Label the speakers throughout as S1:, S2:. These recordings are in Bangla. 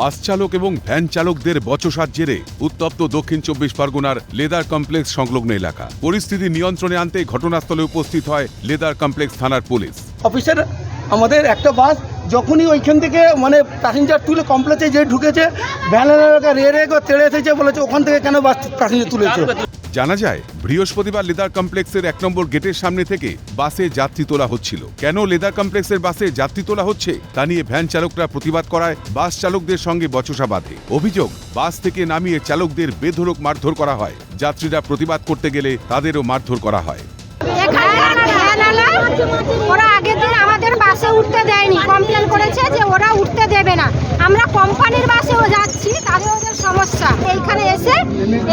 S1: বাস চালক এবং ভ্যান চালকদের বচসার জেরে উত্তপ্ত দক্ষিণ চব্বিশ পরগনার লেদার কমপ্লেক্স সংলগ্ন এলাকা। পরিস্থিতি নিয়ন্ত্রণে আনতে ঘটনাস্থলে উপস্থিত হয় লেদার কমপ্লেক্স থানার পুলিশ।
S2: অফিসার, আমাদের একটা বাস যখনই ওইখান থেকে মানে প্যাসেঞ্জার তুলে কমপ্লেক্সে যে ঢুকেছে, ভ্যান রে রে তেড়ে এসেছে বলেছে, ওখান থেকে কেন বাস প্যাসেঞ্জার তুলেছে?
S1: জানা যায়, বৃহস্পতিবার লেদার কমপ্লেক্সের এক নম্বর গেটের সামনে থেকে বাসে যাত্রী তোলা হচ্ছিল। কেন লেদার কমপ্লেক্সের বাসে যাত্রী তোলা হচ্ছে? তা নিয়ে ভ্যান চালকরা প্রতিবাদ করায় বাস চালকদের সঙ্গে বচসা বাঁধে। অভিযোগ, বাস থেকে নামিয়ে চালকদের বেধড়ক মারধর করা হয়। যাত্রীরা প্রতিবাদ করতে গেলে তাদেরও মারধর করা হয়।
S3: ওরা আগের দিন আমাদের বাসে উঠতে দেয়নি। কমপ্লেন করেছে যে ওরা উঠতে দেবে না। আমরা কোম্পানির বাসেও যাচ্ছি, তাদের ওদের সমস্যা। এইখানে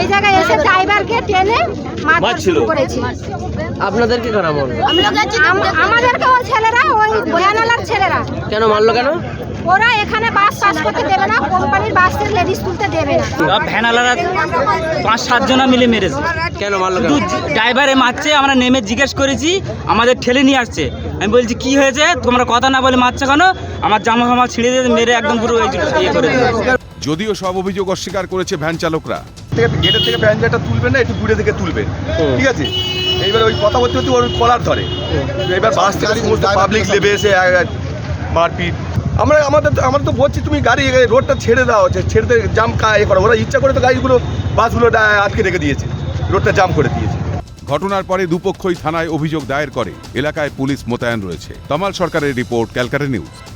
S3: এই জায়গায় এসে ড্রাইভারকে টেনে করেছে।
S4: আপনাদেরকে কারা মারলো?
S3: আমাদেরকে ওই ছেলেরা ওই ছেলেরা।
S4: কেন মারলো কেন?
S3: ওরা এখানে বাস চাষ করতে দেবে না কোম্পানির বাস থেকে লেডিস তুলতে দেবে না।
S5: ভ্যানালারা পাঁচ সাতজনা মিলে মেরেছে।
S4: কেন মারলো
S5: শুধু ড্রাইভারে মারছে আমরা নেমে জিজ্ঞেস করেছি আমাদের ঠেলে নিয়ে আসছে। আমি বলছি কি হয়েছে? তোমরা কথা না বলে মারছো কেন? আমার জামা ফামা ছিঁড়ে দিয়ে মেরে একদম পুরো এই যে ইয়ে করে
S1: যদিও সব অভিযোগ অস্বীকার করেছে ভ্যান চালকরা
S6: থেকে গেটের থেকে প্যাসেঞ্জারটা তুলবেন না একটু দূরে থেকে তুলবেন ঠিক আছে? এইবার ওই কথা বলতে বলতে ওর কলার ধরে। এবার বাস থেকে সমস্ত পাবলিক লেবে এসে মারপিট। আমরা আমাদের তো- আমরা তো বলছি তুমি গাড়ি রোডটা ছেড়ে দাও ছে- ছেড়ে দিয়ে জাম কা এ করো। ওরা ইচ্ছা করে তো গাড়িগুলো বাসগুলো আটকে রেখে দিয়েছে। রোডটা জাম করে দিয়েছে।
S1: ঘটনার পরে দুপক্ষই থানায় অভিযোগ দায়ের করে। এলাকায় পুলিশ মোতায়েন রয়েছে। তমাল সরকারের রিপোর্ট ক্যালকাটা নিউজ।